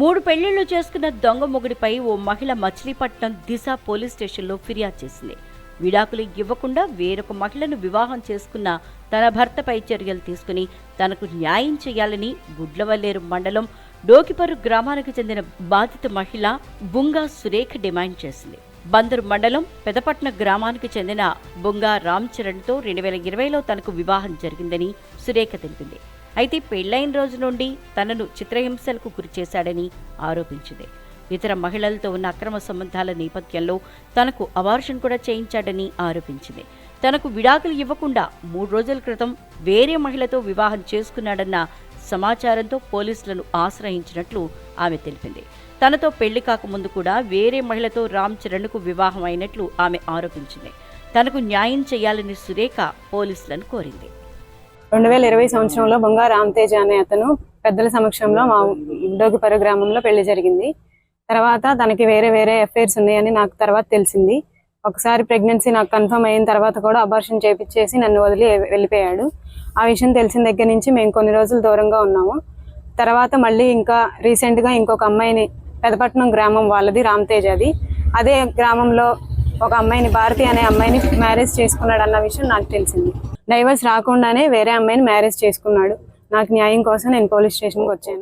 మూడు పెళ్ళిళ్ళు చేసుకున్న దొంగ మొగుడిపై ఓ మహిళ మచిలీపట్నం దిశ పోలీస్ స్టేషన్లో ఫిర్యాదు చేసింది. విడాకులు ఇవ్వకుండా వేరొక మహిళను వివాహం చేసుకున్న తన భర్తపై చర్యలు తీసుకుని తనకు న్యాయం చేయాలని గుడ్లవల్లేరు మండలం డోకిపరు గ్రామానికి చెందిన బాధిత మహిళ బుంగా సురేఖ డిమాండ్ చేసింది. బందరు మండలం పెదపట్న గ్రామానికి చెందిన బుంగా రామ్ చరణ్తో రెండు వేల ఇరవైలో తనకు వివాహం జరిగిందని సురేఖ తెలిపింది. అయితే పెళ్ళైన రోజు నుండి తనను చిత్రహింసలకు గురిచేశాడని ఆరోపించింది. ఇతర మహిళలతో ఉన్న అక్రమ సంబంధాల నేపథ్యంలో తనకు అబార్షన్ కూడా చేయించాడని ఆరోపించింది. తనకు విడాకులు ఇవ్వకుండా మూడు రోజుల క్రితం వేరే మహిళతో వివాహం చేసుకున్నాడన్న సమాచారంతో పోలీసులను ఆశ్రయించినట్లు ఆమె తెలిపింది. తనతో పెళ్ళి కాకముందు కూడా వేరే మహిళతో రామ్ చరణ్కు వివాహం అయినట్లు ఆమె ఆరోపించింది. తనకు న్యాయం చేయాలని సురేఖ పోలీసులను కోరింది. రెండు వేల ఇరవై సంవత్సరంలో బొంగా రామ్తేజ అనే అతను పెద్దల సమక్షంలో మా డోగిపర్రు గ్రామంలో పెళ్ళి జరిగింది. తర్వాత తనకి వేరే వేరే అఫైర్స్ ఉన్నాయని నాకు తర్వాత తెలిసింది. ఒకసారి ప్రెగ్నెన్సీ నాకు కన్ఫర్మ్ అయిన తర్వాత కూడా అబార్షన్ చేపించేసి నన్ను వదిలి వెళ్ళిపోయాడు. ఆ విషయం తెలిసిన దగ్గర నుంచి మేము కొన్ని రోజులు దూరంగా ఉన్నాము. తర్వాత మళ్ళీ ఇంకా రీసెంట్గా ఇంకొక అమ్మాయిని పెదపట్నం గ్రామం వాళ్ళది రామ్తేజ్ అది. అదే గ్రామంలో ఒక అమ్మాయిని భారతి అనే అమ్మాయిని మ్యారేజ్ చేసుకున్నాడు అన్న విషయం నాకు తెలిసింది. డైవర్స్ రాకుండానే వేరే అమ్మాయిని మ్యారేజ్ చేసుకున్నాడు. నాకు న్యాయం కోసం నేను పోలీస్ స్టేషన్కి వచ్చాను.